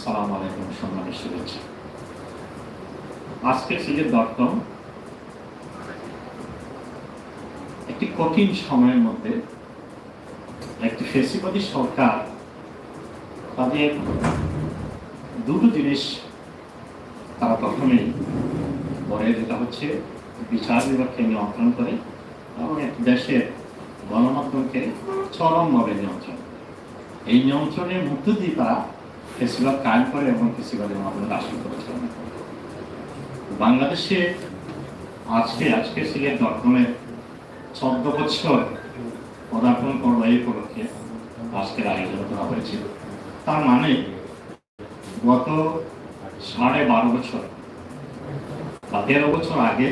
আসসালামু আলাইকুম সম্মানের শুভেচ্ছা। আজকে সিলেট ডট একটি কঠিন সময়ের মধ্যে একটি ফেসিবাদী সরকার তাদের দুটো জিনিস তারা প্রথমেই করে যেটা হচ্ছে, বিচার বিভাগকে নিয়ন্ত্রণ করে এবং একটি দেশের গণমাধ্যমকে চরমভাবে নিয়ন্ত্রণ এই নিয়ন্ত্রণের মধ্য দিয়ে তারা ফেসিবাদ কায়েম করে এবং ফেসিবাদের মাধ্যমে রাষ্ট্র পরিচালনা বাংলাদেশে আজকে আজকে সিলেট দর্পণের চোদ্দ বছর পদার্পণ করল এই উপলক্ষে আজকের আয়োজন করা হয়েছিল তার মানে গত সাড়ে বারো বছর বা তেরো বছর আগে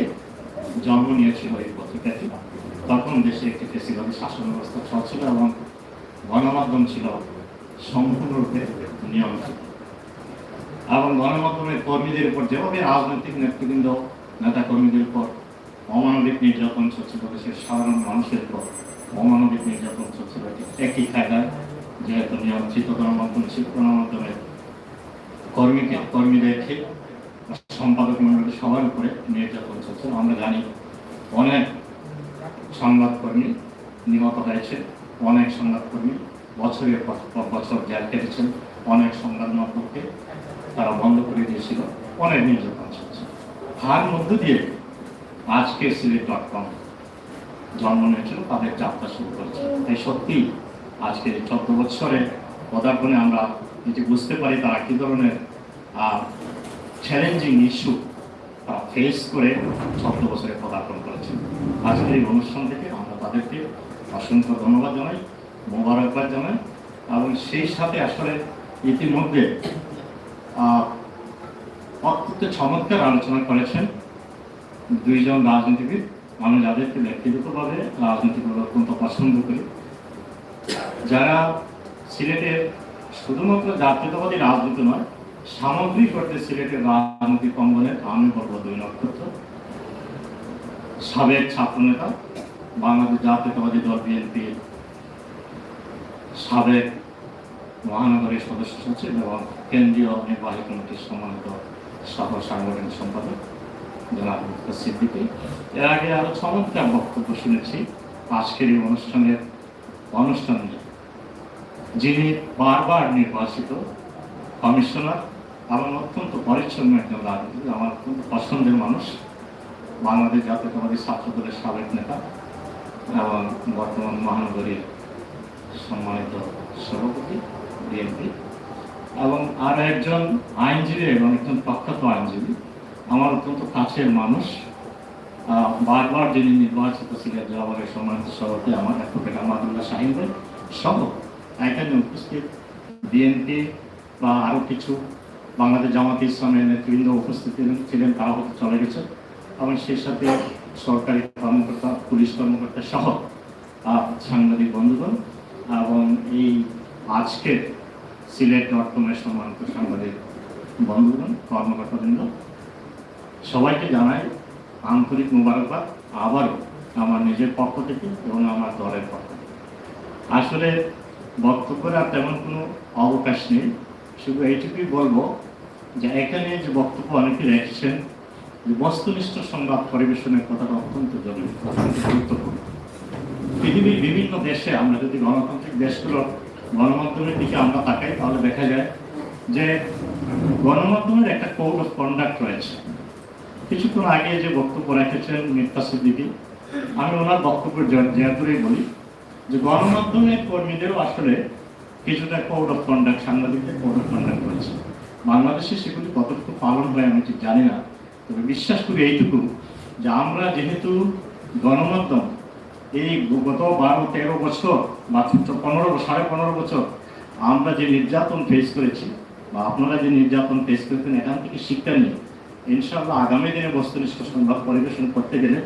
জন্ম নিয়েছিল এই পত্রিকাটি। তখন দেশে একটি ফেসিবাদী শাসন ব্যবস্থা চলছিল এবং গণমাধ্যম ছিল সম্পূর্ণরূপে নিয়ন্ত্রিত এবং গণমাধ্যমের কর্মীদের উপর যেভাবে রাজনৈতিক নেতৃবৃন্দ নেতা কর্মীদের উপর অমানবিক নির্যাতন চলছিল দেশের সাধারণ মানুষের উপর অমানবিক নির্যাতন চলছিল ঠিক একই কায়দায় যেহেতু নিয়ন্ত্রিত গণমাধ্যম ছিল গণমাধ্যমের কর্মীকে, কর্মীদেরকে সম্পাদক মন্ডলী সবার উপরে নির্যাতন চলছিল আমরা জানি অনেক সংবাদকর্মী নিহত হয়েছে, অনেক সংবাদকর্মী বছরের পর, বছর জেল কেটেছেন। অনেক সংবাদ মাধ্যমকে তারা বন্ধ করে দিয়েছিল, অনেক নির্যাতন চলছে তার মধ্য দিয়ে আজকে সিলেট ডট কম জন্ম নিয়েছিল, তাদের যাত্রা শুরু করেছে। তাই সত্যি আজকে চোদ্দ বছরে পদার্পণে আমরা যেটি বুঝতে পারি তারা কী ধরনের চ্যালেঞ্জিং ইস্যু তারা ফেস করে চোদ্দ বছরে পদার্পণ করেছে। আজকের এই অনুষ্ঠান থেকে আমরা তাদেরকে অসংখ্য ধন্যবাদ জানাই, মোবারকবাদ জানাই, এবং সেই সাথে আসলে ইতিমধ্যে অত্যন্ত চমৎকার আলোচনা করেছেন দুইজন রাজনীতিবিদ। আমি যাদেরকে ব্যক্তিগতভাবে রাজনীতি করে অত্যন্ত পছন্দ করি। যারা সিলেটের শুধুমাত্র জাতীয়তাবাদী রাজনীতি নয়, সামগ্রিক অর্থে সিলেটের রাজনৈতিক অঙ্গনের আমি বলব দুই নক্ষত্র। সাবেক ছাত্রনেতা, বাংলাদেশ জাতীয়তাবাদী দল বিএনপির সাবেক মহানগরীর সদস্য সচিব এবং কেন্দ্রীয় নির্বাহী কমিটির সম্মানিত সহ সাংগঠনিক সম্পাদক, জনাব সিদ্দিকী। এর আগে আরও চমৎকার বক্তব্য শুনেছি আজকের এই অনুষ্ঠানের অনুষ্ঠান যিনি বারবার নির্বাচিত কমিশনার আমার অত্যন্ত পরিচ্ছন্ন একজন রাজনীতি আমার অত্যন্ত পছন্দের মানুষ, বাংলাদেশ জাতীয়তাবাদী ছাত্র দলের সাবেক নেতা, এবং বর্তমান মহানগরীর সম্মানিত সভাপতি। বিএনপি এবং আর একজন আইনজীবী এবং একজন প্রখ্যাত আইনজীবী, আমার অত্যন্ত কাছের মানুষ বারবার যিনি নির্বাচিত ছিলেন জওয়ারের সম্মানিত সভাপতি আমার অ্যাডভোকেট আমাদুল্লাহ ভাই সহ এখানে উপস্থিত, বিএনপি বা আরও কিছু বাংলাদেশ জামাত ইসলামের নেতৃবৃন্দ উপস্থিত ছিলেন- তারা হয়তো চলে গেছে এবং সেই সাথে সরকারি কর্মকর্তা, পুলিশ কর্মকর্তা সহ সাংবাদিক বন্ধুগণ এবং এই আজকে সিলেট কমের সম্মানিত সাংবাদিক, বন্ধুগণ, কর্মকর্তাবৃন্দ, সবাইকে জানাই আন্তরিক মোবারকবাদ, আবারও আমার নিজের পক্ষ থেকে এবং আমার দলের পক্ষ থেকে। আসলে বক্তব্যের আর তেমন কোনো অবকাশ নেই, শুধু এইটুকুই বলব যে এখানে যে বক্তব্য অনেকে রেখেছেন, যে বস্তুনিষ্ঠ সংবাদ পরিবেশনের কথাটা অত্যন্ত জরুরি, অত্যন্ত গুরুত্বপূর্ণ। পৃথিবীর বিভিন্ন দেশে আমরা যদি গণতান্ত্রিক দেশগুলোর গণমাধ্যমের দিকে আমরা তাকাই, তাহলে দেখা যায় যে গণমাধ্যমের একটা কোড অফ কন্ডাক্ট রয়েছে। কিছুক্ষণ আগে যে বক্তব্য রেখেছেন মিথ্যা সিদ্দিকি, আমি ওনার বক্তব্যের জেয়াতুরেই বলি যে গণমাধ্যমের কর্মীদেরও আসলে কিছুটা কোড অফ কন্ডাক্ট সাংবাদিকদের কোড অফ কন্ডাক্ট রয়েছে। বাংলাদেশে সেগুলি কতটুকু পালন হয় আমি ঠিক জানি না, তবে বিশ্বাস করি এইটুকু যে আমরা যেহেতু গণমাধ্যম এই গত বারো, তেরো বছর বা পনেরো, সাড়ে পনেরো বছর আমরা যে নির্যাতন ফেস করেছি বা আপনারা যে নির্যাতন ফেস করেছেন, এখান থেকে শিক্ষা নিয়ে ইনশাআল্লাহ আগামী দিনে বস্তুনিষ্ঠ সংবাদ পরিবেশন করতে গেলে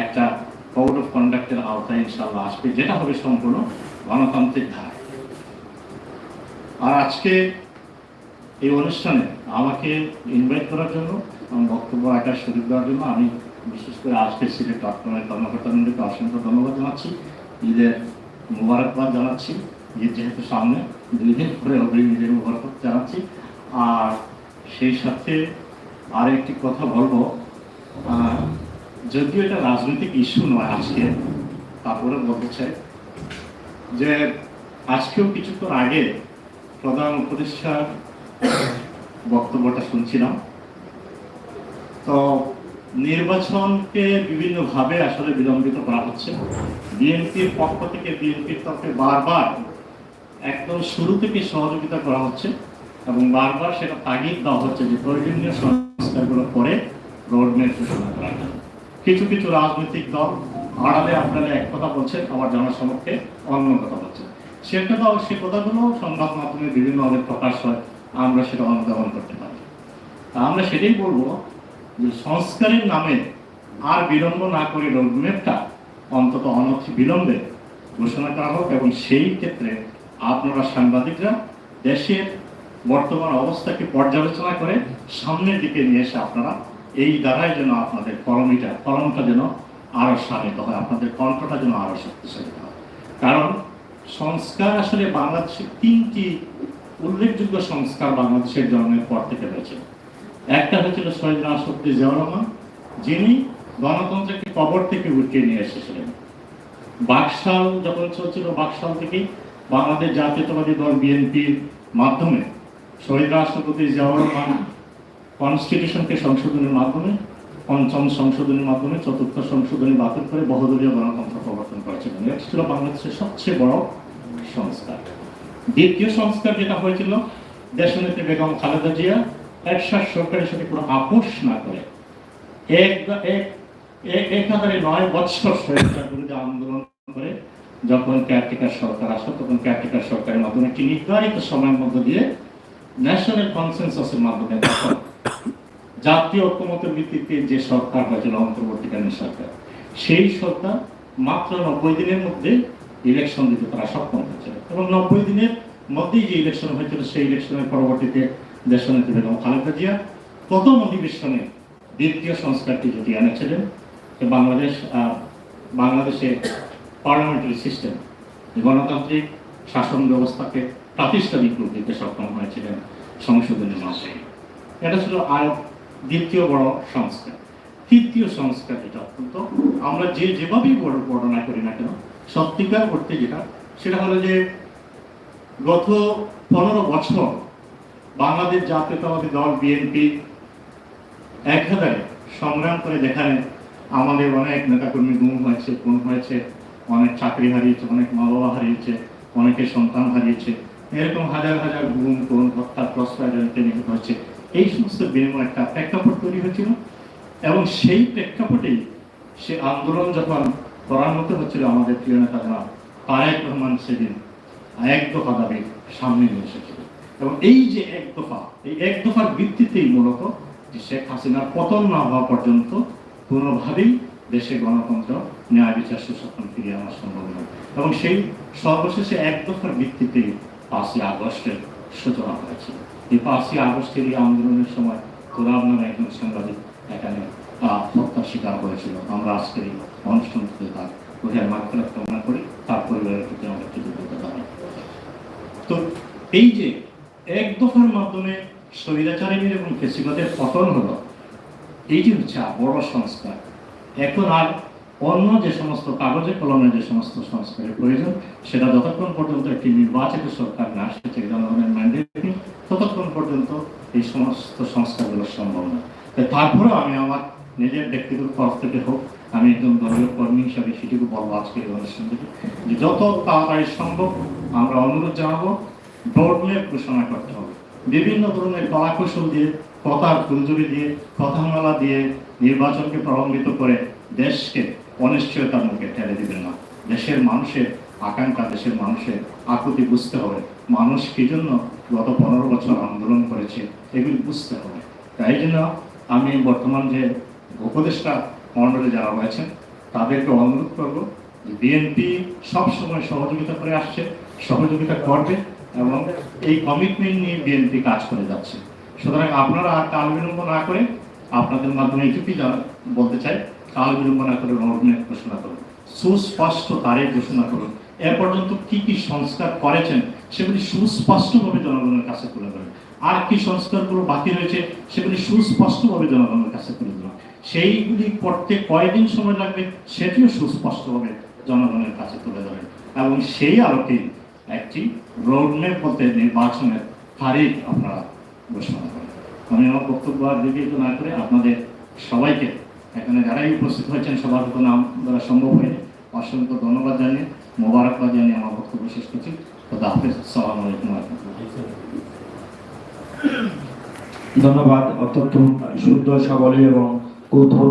একটা কোড অফ কন্ডাক্টের আওতায় ইনশাআল্লাহ আসবে, যেটা হবে সম্পূর্ণ গণতান্ত্রিক ধারা। আর আজকে এই অনুষ্ঠানে আমাকে ইনভাইট করার জন্য বক্তব্য রাখার সুযোগ দেওয়ার জন্য আমি বিশেষ করে আজকে সিলেট ডটকমের কর্মকর্তাবৃন্দকে অসংখ্য ধন্যবাদ জানাচ্ছি। ঈদের মুবারকবাদ জানাচ্ছি। ঈদ যেহেতু সামনে দুই দিন পরে অগ্রিম ঈদের মুবারকবাদ জানাচ্ছি। আর সেই সাথে আর একটি কথা বলব। যদিও এটা রাজনৈতিক ইস্যু নয় আজকে তারপরে বলতে চাই যে আজকেও কিছুক্ষণ আগে প্রধান উপদেষ্টার বক্তব্যটা শুনছিলাম। তো নির্বাচনকে বিভিন্নভাবে আসলে বিলম্বিত করা হচ্ছে। বিএনপির পক্ষ থেকে বিএনপির তরফে বারবার একদম শুরু থেকে সহযোগিতা করা হচ্ছে এবং বারবার সেটা তাগিদ দেওয়া হচ্ছে যে প্রয়োজনীয় সংস্কারগুলো করে রোডম্যাপ ঘোষণা করা কিছু কিছু রাজনৈতিক দল আড়ালে আপনারা এক কথা বলছে, আবার জনসমক্ষে অন্য কথা বলছেন সেটা তো সেই কথাগুলো সংবাদ মাধ্যমে বিভিন্নভাবে প্রকাশ হয়, আমরা সেটা অনুধাবন করতে পারি। আমরা সেটাই বলব সংস্কারের নামে আর বিলম্ব না করে রোডম্যাপটা অন্তত অনথি বিলম্বে ঘোষণা করা হোক এবং সেই ক্ষেত্রে আপনারা সাংবাদিকরা দেশের বর্তমান অবস্থাকে পর্যালোচনা করে সামনের দিকে নিয়ে এসে আপনারা এই দ্বারাই যেন আপনাদের কলমিটা কলমটা যেন আরও শানিত হয়, আপনাদের কণ্ঠটা যেন আরও শক্তিশালী হয়। কারণ সংস্কার আসলে বাংলাদেশের তিনটি উল্লেখযোগ্য সংস্কার বাংলাদেশের জন্মের পর থেকে রয়েছে একটা হচ্ছিল শহীদ রাষ্ট্রপতি জিয়াউর রহমান যিনি গণতন্ত্রকে কবর থেকে উঠিয়ে নিয়ে এসেছিলেন। বাকশাল যখন চলছিল, বাকশাল থেকে বাংলাদেশ জাতীয়তাবাদী দল বিএনপির মাধ্যমে শহীদ রাষ্ট্রপতি জিয়াউর রহমান কনস্টিটিউশনকে সংশোধনের মাধ্যমে, পঞ্চম সংশোধনের মাধ্যমে, চতুর্থ সংশোধনী বাতিল করে বহুদলীয় গণতন্ত্র প্রবর্তন করেছিলেন। এটা ছিল বাংলাদেশের সবচেয়ে বড় সংস্কার। দ্বিতীয় সংস্কার যেটা হয়েছিল, দেশনেত্রী বেগম খালেদা জিয়া একসাথ সরকারের সাথে কোনো আপোষ না করে। এক এক এক একাধারে নয় বৎসর স্বৈরাচার বিরুদ্ধে আন্দোলন করে। যখন কেয়ারটেকার সরকার আসে, তখন কেয়ারটেকার সরকারের মাধ্যমে একটি নির্ধারিত সময়ের মধ্য দিয়ে ন্যাশনাল কনসেনসাসের মাধ্যমে জাতীয় ঐক্যমতের ভিত্তিতে যে সরকার হয়েছিল অন্তর্বর্তীকালীন সরকার, সেই সরকার মাত্র নব্বই দিনের মধ্যে ইলেকশন দিতে তারা সক্ষম হয়েছিল। এবং নব্বই দিনের মধ্যেই যে ইলেকশন হয়েছিল, সেই ইলেকশনের পরবর্তীতে দেশনেত্রী বেগম খালেদা জিয়া প্রথম অধিবেশনে দ্বিতীয় সংস্কারটি যদি এনেছিলেন যে বাংলাদেশ বাংলাদেশে পার্লামেন্টারি সিস্টেম গণতান্ত্রিক শাসন ব্যবস্থাকে প্রাতিষ্ঠানিক রূপ দিতে সক্ষম হয়েছিলেন সংশোধনের মাধ্যমে এটা ছিল আর দ্বিতীয় বড় সংস্কার। তৃতীয় সংস্কার যেটা অত্যন্ত, আমরা যে যেভাবেই বর্ণনা করি না কেন, সত্যিকার করতে যেটা, সেটা হলো যে গত পনেরো বছর বাংলাদেশ জাতীয়তাবাদী দল বিএনপি একেবারে সংগ্রাম করে দেখায় আমাদের অনেক নেতাকর্মী গুম হয়েছে গুম হয়েছে, অনেক চাকরি হারিয়েছে, অনেক মা বাবা হারিয়েছে অনেকে সন্তান হারিয়েছে। এরকম হাজার হাজার গুম কোন হত্যা প্রশ্রয়জনকে নিহত হচ্ছে এই সমস্ত বিনিময় একটা প্রেক্ষাপট তৈরি হয়েছিল এবং সেই প্রেক্ষাপটেই সে আন্দোলন যখন ত্বরান্বিত হচ্ছিল আমাদের প্রিয় নেতা তারেক রহমান সেদিন। এক দফা দাবি সামনে নিয়ে এসেছিল। এবং এই যে এক দফা, এই এক দফার ভিত্তিতেই মূলত যে শেখ হাসিনার পতন না হওয়া পর্যন্ত কোনোভাবেই দেশে গণতন্ত্র, ন্যায় বিচার, সুশাসন ফিরিয়ে আনা সম্ভব নয়। এবং সেই সর্বশেষে এক দফার ভিত্তিতেই পাঁচই আগস্টের সূচনা হয়েছিল এই পাঁচই আগস্টের এই আন্দোলনের সময় গোলাম নামে একজন সাংবাদিক এখানে হত্যার শিকার হয়েছিল। আমরা আজকের এই অনুষ্ঠান থেকে তার ওদের মাত্রা কামনা করি। তার পরিবারের প্রতি আমরা কৃতজ্ঞতা জানাই। তো এই যে এক দফার মাধ্যমে স্বৈরাচারীদের এবং ফেসিবাদের পতন হলো। এইটি হচ্ছে বড় সংস্কার। এখন আর অন্য যে সমস্ত কাগজে কলমে যে সমস্ত সংস্কারের প্রয়োজন, সেটা যতক্ষণ পর্যন্ত একটি নির্বাচিত সরকার না সেটা জনগণের ম্যান্ডেট ততক্ষণ পর্যন্ত এই সমস্ত সংস্কারগুলো সম্ভব না। তারপরেও আমি আমার নিজের ব্যক্তিগত তরফ থেকে হোক, আমি একজন দলীয় কর্মী হিসাবে সেটুকু বলব আজকে এই অনুষ্ঠান থেকে যে যত তাড়াতাড়ি সম্ভব আমরা অনুরোধ জানাব রোডম্যাপ ঘোষণা করতে হবে। বিভিন্ন ধরনের কলাকৌশল দিয়ে, কথার ফুলঝুরি দিয়ে, কথামালা দিয়ে নির্বাচনকে প্রলম্বিত করে দেশকে অনিশ্চয়তার মুখে ঠেলে দিবেন না। দেশের মানুষের আকাঙ্ক্ষা, দেশের মানুষের আকুতি বুঝতে হবে। মানুষ কি জন্য গত পনেরো বছর আন্দোলন করেছে, এগুলি বুঝতে হবে। তাই জন্য আমি বর্তমান যে উপদেষ্টা মণ্ডলে যারা রয়েছেন, তাদেরকে অনুরোধ করব বিএনপি সবসময় সহযোগিতা করে আসছে, সহযোগিতা করবে। এবং এই কমিটমেন্ট নিয়ে বিএনপি কাজ করে যাচ্ছে। সুতরাং আপনারা আর কাল বিলম্ব না করে আপনাদের মাধ্যমে এইটুকুই বলতে চাই, কাল বিলম্ব না করে রোডম্যাপ ঘোষণা করুন। সুস্পষ্ট তারিখ ঘোষণা করুন। এ পর্যন্ত কি কি সংস্কার করেছেন সেগুলি সুস্পষ্টভাবে জনগণের কাছে তুলে ধরেন। আর কি সংস্কারগুলো বাকি রয়েছে সেগুলি সুস্পষ্টভাবে জনগণের কাছে তুলে ধরা সেইগুলি করতে কয়দিন সময় লাগবে সেটিও সুস্পষ্টভাবে জনগণের কাছে তুলে ধরেন। এবং সেই আলোকে একটি রোডম্যাপ মধ্যে নির্বাচনের তারিখ আপনারা ঘোষণা করেন। আমি আমার বক্তব্য আর দীর্ঘিত না করে আপনাদের সবাইকে, এখানে যারাই উপস্থিত হয়েছেন, সবার তো নাম দ্বারা সম্ভব হয়নি। অসংখ্য ধন্যবাদ জানিয়ে, মোবারকবাদ জানিয়ে আমার বক্তব্য শেষ করছি। খোদা হাফেজ, সালাম আলাইকুম ধন্যবাদ, অত্যন্ত সুন্দর সাবলী এবং কৌতূহল